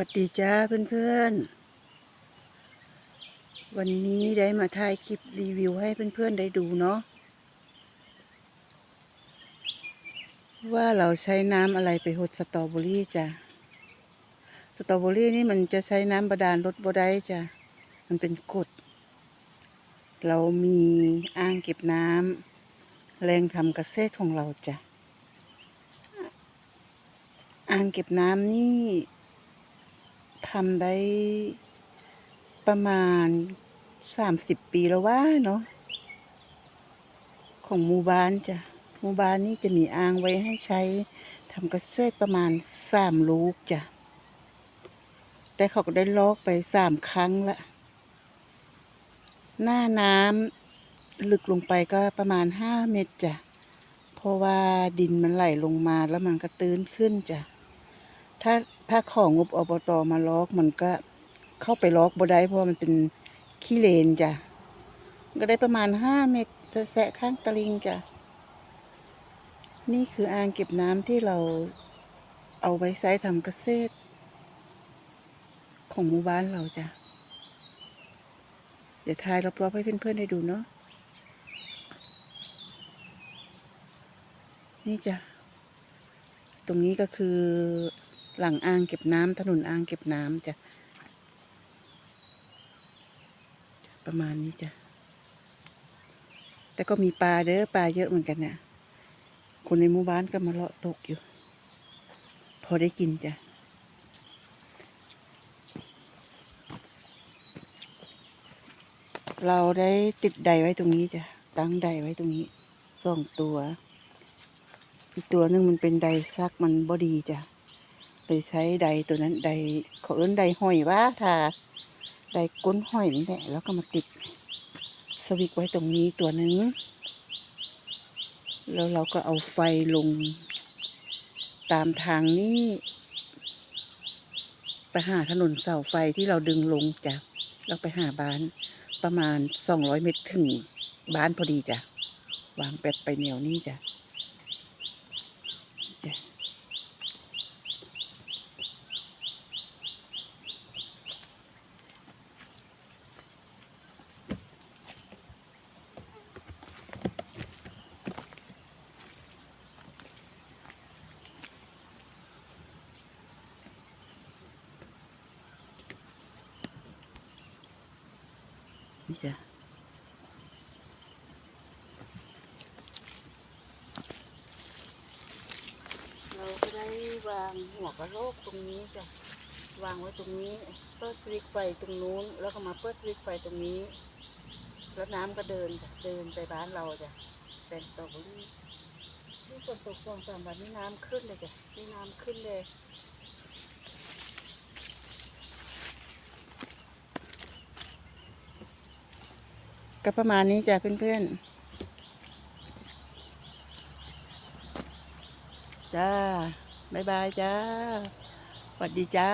วัดดีจ้าเพื่อนๆ วันนี้ได้มาถ่ายคลิปรีวิวให้เพื่อนๆได้ดูเนาะว่าเราใช้น้ำอะไรไปหดสตรอเบอรี่จ้ะสตรอเบอรี่นี่มันจะใช้น้ำบาดาลรดบ่ได้จ้ะมันเป็นกดเรามีอ่างเก็บน้ำแรงทำเกษตรของเราจ้ะอ่างเก็บน้ำนี่ ทำได้ประมาณสามสิบปีแล้วว่าเนาะของหมู่บ้านจ้ะหมู่บ้านนี่จะมีอ่างไว้ให้ใช้ทำเกษตรประมาณสามลูกจ้ะแต่เขาก็ได้ลอกไปสามครั้งละ หน้าน้ำลึกลงไปก็ประมาณห้าเมตรจ้ะเพราะว่าดินมันไหลลงมาแล้วมันก็ตื้นขึ้นจ้ะถ้า ถ้าของงบอบตมาล็อกมันก็เข้าไปล็อกบ่ได้เพราะมันเป็นขี้เลนจ้ะ ก็ได้ประมาณห้าเมตรแสะข้างตะลิงจ้ะ นี่คืออ่างเก็บน้ำที่เราเอาไว้ใช้ทำเกษตร ของหมู่บ้านเราจ้ะ เดี๋ยวทายรอบๆให้เพื่อนๆได้ดูเนาะ นี่จ้ะ ตรงนี้ก็คือ หลังอ่างเก็บน้ำถนนอ่างเก็บน้ำจ้ะประมาณนี้จ้ะ แต่ก็มีปลาเด้อปลาเยอะเหมือนกันเนี่ย คนในหมู่บ้านก็มาเลาะตกอยู่ พอได้กินจ้ะ เราได้ติดใดไว้ตรงนี้จ้ะ ตั้งใดไว้ตรงนี้สองตัว อีกตัวหนึงมันเป็นใดซักมันบอดีจ้ะ เลยใช้ใดตัวนั้นใดเขาเอิ้นใดห้อยว่าถ้าใดก้นห้อยนี่แหละแล้วก็มาติดสวิกไว้ตรงนี้ตัวหนึ่งแล้วเราก็เอาไฟลงตามทางนี้ไปหาถนนเสาไฟที่เราดึงลงจ้ะแล้วไปหาบ้านประมาณสองร้อยเมตรถึงบ้านพอดีจ้ะวางเป็ดไปแนวนี้จ้ะ นี่จ้ะเราก็ได้วางหัวกระโหลกตรงนี้จ้ะวางไว้ตรงนี้เปิดสวิตไฟตรงนู้น แล้วก็มาเปิดสวิตไฟตรงนี้ แล้วน้ำก็เดินจ้ะเดินไปบ้านเราจ้ะเป็นตรอเบอรี่นี่ฝนตกสองสามวันนี้น้ำขึ้นเลยจ้ะนี่น้ำขึ้นเลย ก็ประมาณนี้จ้ะเพื่อนๆ จ้า บ๊ายบายจ้าสวัสดีจ้า